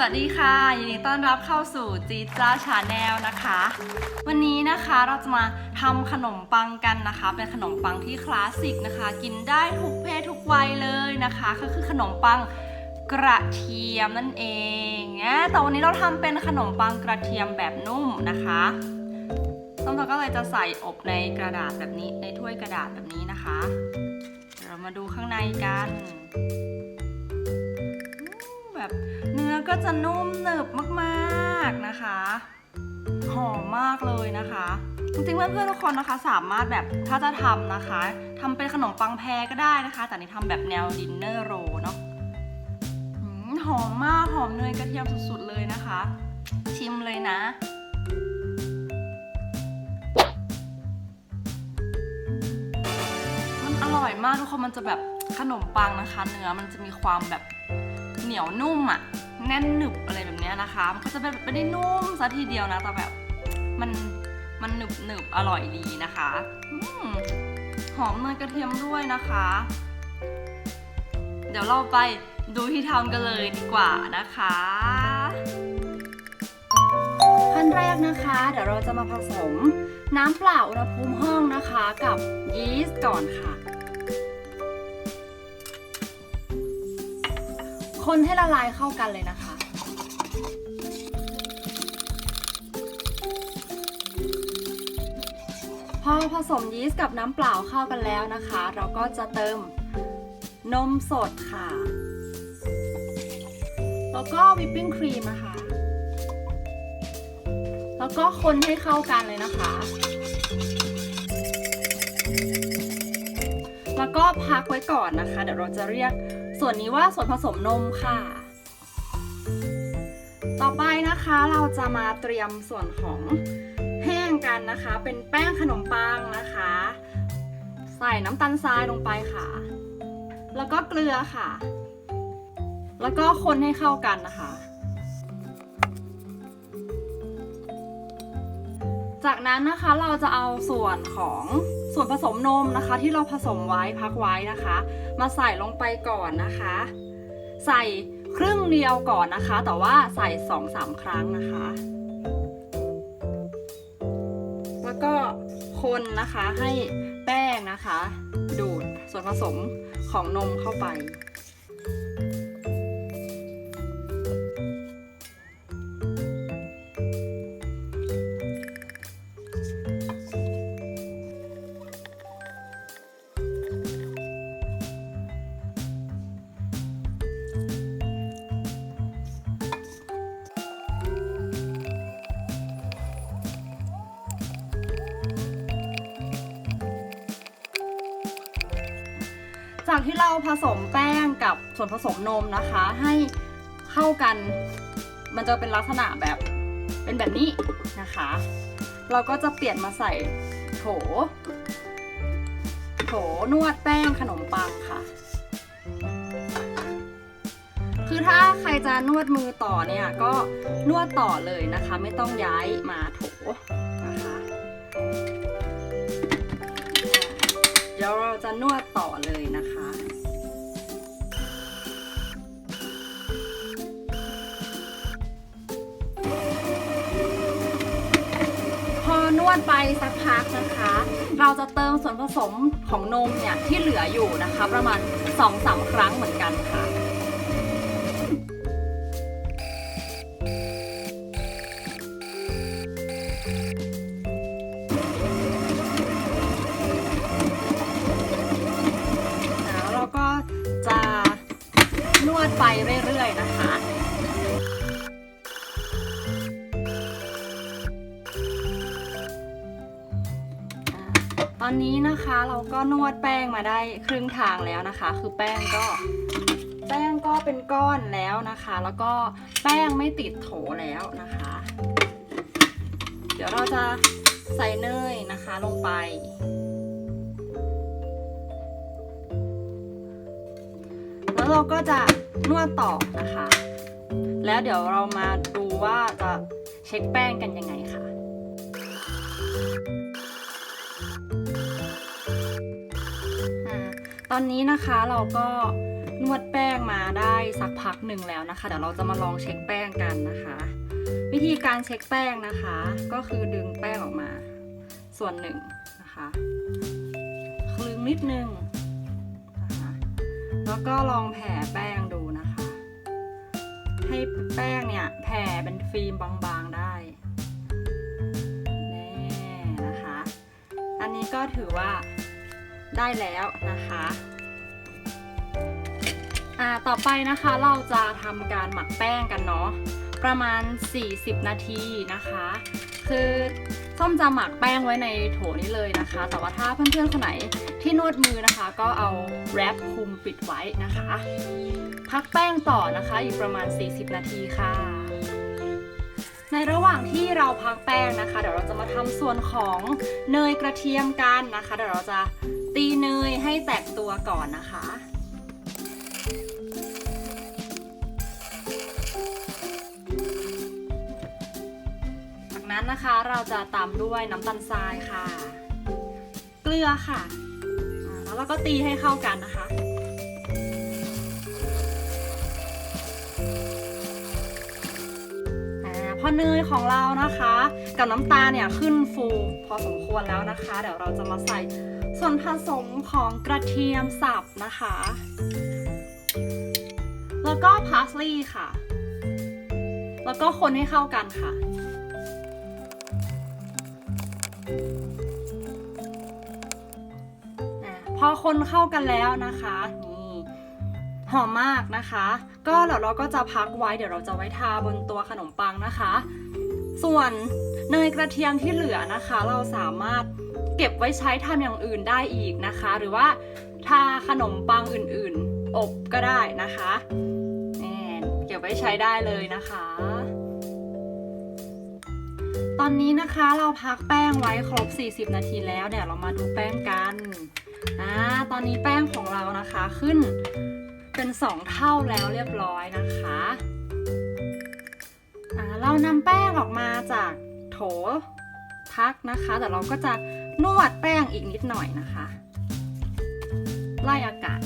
วัสดีค่ะยินดีต้อนรับเข้าสู่จีจ้าชาแนลนะคะ วันนี้นะคะเราจะมาทำขนมปังกันนะคะ เป็นขนมปังที่คลาสสิกนะคะ กินได้ทุกเพศทุกวัยเลยนะคะ ก็คือขนมปังกระเทียมนั่นเองนะแต่วันนี้เราทำเป็นขนมปังกระเทียมแบบนุ่มนะคะต้มเราก็เลยจะใส่อบในกระดาษแบบนี้ในถ้วยกระดาษแบบนี้นะคะ เรามาดูข้างในกัน แบบเนื้อก็จะนุ่มหนึบมากๆนะคะ หอมมากเลยนะคะ จริงๆเพื่อนๆทุกคนนะคะ สามารถแบบถ้าจะทำนะคะ ทำเป็นขนมปังแพรก็ได้นะคะ แต่นี่ทำแบบแนวดินเนอร์โรเนาะหอมมากหอมเนยกระเทียมสุดๆเลยนะคะ ชิมเลยนะมันอร่อยมากทุกคนมันจะแบบขนมปังนะคะ เนื้อมันจะมีความแบบ เหนียวนุ่มอะแน่นหนึบอะไรแบบเนี้ยนะคะ มันก็จะแบบไม่ได้นุ่มซะทีเดียวนะแต่แบบมันมันหนึบหนึบอร่อยดีนะคะอหอมเนยกระเทียมด้วยนะคะ เดี๋ยวเราไปดูที่ทำกันเลยดีกว่านะคะขั้นแรกนะคะ เดี๋ยวเราจะมาผสมน้ำเปล่าอุณหภูมิห้องนะคะ กับยีสต์ก่อนค่ะ คนให้ละลายเข้ากันเลยนะคะ พอผสมยีสต์กับน้ำเปล่าเข้ากันแล้วนะคะ เราก็จะเติมนมสดค่ะ แล้วก็วิปปิ้งครีมนะคะ แล้วก็คนให้เข้ากันเลยนะคะ แล้วก็พักไว้ก่อนนะคะ เดี๋ยวเราจะเรียก ส่วนนี้ว่าส่วนผสมนมค่ะ ต่อไปนะคะเราจะมาเตรียมส่วนของแห้งกันนะคะ เป็นแป้งขนมปังนะคะ ใส่น้ำตาลทรายลงไปค่ะ แล้วก็เกลือค่ะ แล้วก็คนให้เข้ากันนะคะ จากนั้นนะคะเราจะเอาส่วนของส่วนผสมนมนะคะ ที่เราผสมไว้พักไว้นะคะ มาใส่ลงไปก่อนนะคะ ใส่ครึ่งเดียวก่อนนะคะ แต่ว่าใส่สองสามครั้งนะคะ แล้วก็คนนะคะให้แป้งนะคะ ดูดส่วนผสมของนมเข้าไป จากที่เราผสมแป้งกับส่วนผสมนมนะคะ ให้เข้ากัน มันจะเป็นลักษณะแบบเป็นแบบนี้นะคะ เราก็จะเปลี่ยนมาใส่โถ โถนวดแป้งขนมปังค่ะ คือถ้าใครจะนวดมือต่อเนี่ยก็นวดต่อเลยนะคะ ไม่ต้องย้ายมาโถนะคะเดี๋ยวเราจะนวดต่อเลย อนไปสักพักนะคะ เราจะเติมส่วนผสมของนมเนี่ยที่เหลืออยู่นะคะ ประมาณ2-3ครั้งเหมือนกันค่ะแล้วเราก็จะนวดไปเรื่อยๆนะคะ นี้นะคะเราก็นวดแป้งมาได้ครึ่งทางแล้วนะคะ คือแป้งก็แป้งก็เป็นก้อนแล้วนะคะ แล้วก็แป้งไม่ติดโถแล้วนะคะ เดี๋ยวเราจะใส่เนยนะคะลงไป แล้วเราก็จะนวดต่อนะคะ แล้วเดี๋ยวเรามาดูว่าจะเช็คแป้งกันยังไงค่ะ ตอนนี้นะคะเราก็นวดแป้งมาได้สักพักหนึ่งแล้วนะคะ เดี๋ยวเราจะมาลองเช็คแป้งกันนะคะ วิธีการเช็คแป้งนะคะ ก็คือดึงแป้งออกมา ส่วนหนึ่งนะคะคลึงนิดนึงนะคะแล้วก็ลองแผ่แป้งดูนะคะ ให้แป้งเนี่ยแผ่เป็นฟิล์มบางๆได้นี่นะคะ อันนี้ก็ถือว่า ได้แล้วนะคะอ่าต่อไปนะคะเราจะทำการหมักแป้งกันเนาะประมาณ 40 นาทีนะคะ คือส้มจะหมักแป้งไว้ในโถนี้เลยนะคะ แต่ว่าถ้าเพื่อนๆคนไหนที่นวดมือนะคะ ก็เอาแรปคลุมปิดไว้นะคะ พักแป้งต่อนะคะอีกประมาณ 40 นาทีค่ะ ในระหว่างที่เราพักแป้งนะคะ เดี๋ยวเราจะมาทำส่วนของเนยกระเทียมกันนะคะ เดี๋ยวเราจะ ตีเนยให้แตกตัวก่อนนะคะ จากนั้นนะคะเราจะตามด้วยน้ำตาลทรายค่ะ เกลือค่ะ แล้วเราก็ตีให้เข้ากันนะคะพอเนยของเรานะคะ กับน้ำตาลเนี่ยขึ้นฟูพอสมควรแล้วนะคะ เดี๋ยวเราจะมาใส่ ส่วนผสมของกระเทียมสับนะคะ แล้วก็พาสลีย์ค่ะ แล้วก็คนให้เข้ากันค่ะ พอคนเข้ากันแล้วนะคะนี่หอมมากนะคะ ก็เดี๋ยวเราก็จะพักไว้เดี๋ยวเราจะไว้ทาบนตัวขนมปังนะคะ ส่วนเนยกระเทียมที่เหลือนะคะ เราสามารถ เก็บไว้ใช้ทำอย่างอื่นได้อีกนะคะ หรือว่าทาขนมปังอื่นๆ อบก็ได้นะคะเก็บไว้ใช้ได้เลยนะคะ ตอนนี้นะคะเราพักแป้งไว้ครบ 40 นาทีแล้วเดี๋ยวเรามาดูแป้งกันอ่าตอนนี้แป้งของเรานะคะขึ้นเป็น 2 เท่าแล้วเรียบร้อยนะคะอ่าเรานำแป้งออกมาจากโถ พักนะคะ แต่เราก็จะนวดแป้งอีกนิดหน่อยนะคะ ไล่อากาศ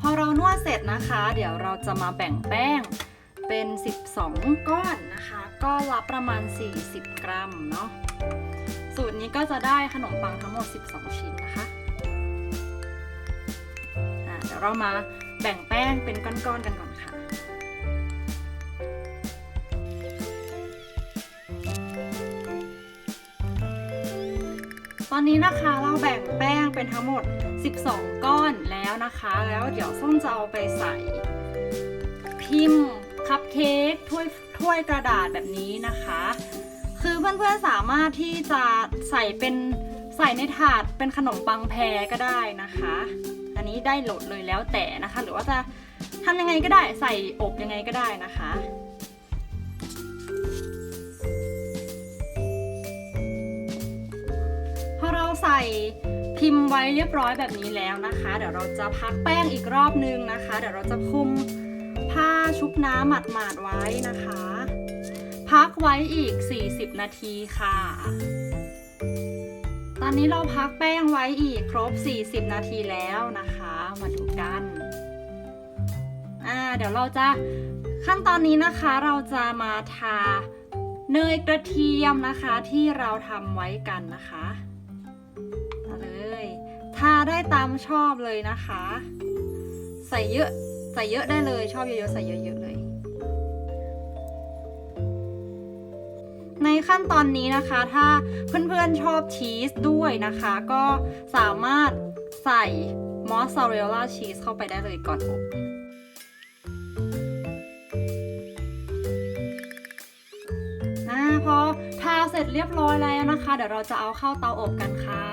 พอเรานวดเสร็จนะคะ เดี๋ยวเราจะมาแบ่งแป้งเป็น 12 ก้อนนะคะ ก็ละประมาณ 40 กรัมเนาะสูตรนี้ก็จะได้ขนมปังทั้งหมด 12 ชิ้นนะคะะเดี๋ยวเรามาแบ่งแป้งเป็นก้อนๆกันก่อน ตอนนี้นะคะเราแบ่งแป้งเป็นทั้งหมด 12 ก้อนแล้วนะคะ แล้วเดี๋ยวส้มจะเอาไปใส่ พิมพ์คัพเค้กถ้วยถ้วยกระดาษแบบนี้นะคะ คือเพื่อนๆสามารถที่จะใส่เป็นใส่ในถาดเป็นขนมปังแพรก็ได้นะคะ อันนี้ได้โหลดเลยแล้วแต่นะคะ หรือว่าจะทำยังไงก็ได้ใส่อบยังไงก็ได้นะคะ ใส่พิมพ์ไว้เรียบร้อยแบบนี้แล้วนะคะ เดี๋ยวเราจะพักแป้งอีกรอบนึงนะคะ เดี๋ยวเราจะคลุมผ้าชุบน้ำหมาดๆไว้นะคะ พักไว้อีก 40 นาทีค่ะ ตอนนี้เราพักแป้งไว้อีกครบ 40 นาทีแล้วนะคะ มาดูกันอ่าเดี๋ยวเราจะขั้นตอนนี้นะคะเราจะมาทาเนยกระเทียมนะคะที่เราทำไว้กันนะคะ มาเลยทาได้ตามชอบเลยนะคะ ใส่เยอะใส่เยอะได้เลยชอบเยอะๆใส่เยอะๆเลย ในขั้นตอนนี้นะคะ ถ้าเพื่อนๆชอบชีสด้วยนะคะ ก็สามารถใส่มอสซาเรลล่าชีสเข้าไปได้เลยก่อนอบ ร็จเรียบร้อยแล้วนะคะ เดี๋ยวเราจะเอาเข้าเตาอบกันค่ะ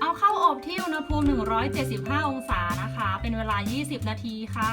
เอาเข้าอบที่อุณหภูมิ 175 องศานะคะ เป็นเวลา 20 นาทีค่ะ